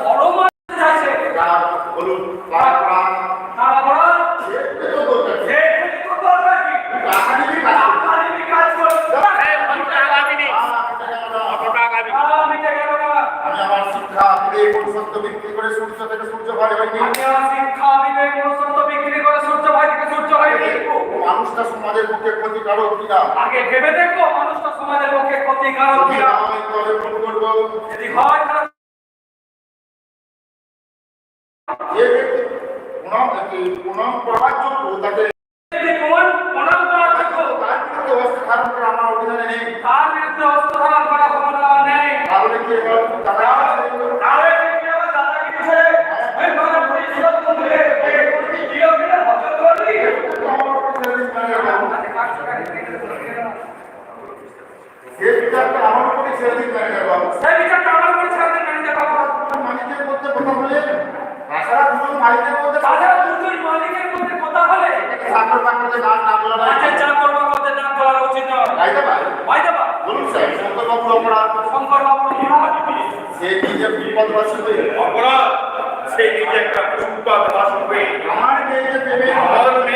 বড় মাছ বলুন তারা বড় বিক্রি করে সূর্য থেকে সূর্য ভাই হয়নি শিক্ষা বিবেক বিক্রি করে সূর্য ভাই থেকে সূর্য হয়নি মানুষটা সমাজের পক্ষে ক্ষতিকারক কিনা? আগে ভেবে দেখো মানুষটা সমাজের পক্ষে ক্ষতিকারক কিনা? আমি তবে করব। যদি হয় তাহলে যে ব্যক্তি প্রণাম প্রণাম করার জন্য তাকে প্রণাম করার যোগ্য তার বিরুদ্ধে অস্ত্র ধারণ করা আমার অধিকারে নেই। তার বিরুদ্ধে অস্ত্র ধারণ করা ক্ষমতা নেই। তাহলে কি তাহলে কি আবার দাদাগিরি ছেড়ে এই পরিষদ করে এই জিওপিটা বদল করবি সে বিচারটা আমার উপরে ছেড়ে দিন বাবু সেই বিচারটা আমার বিপদবাসী হয়ে অপরাধ সেই নিজে একটা ফুটপাত বাসবে আমার আমার করে আমার সম্পত্তি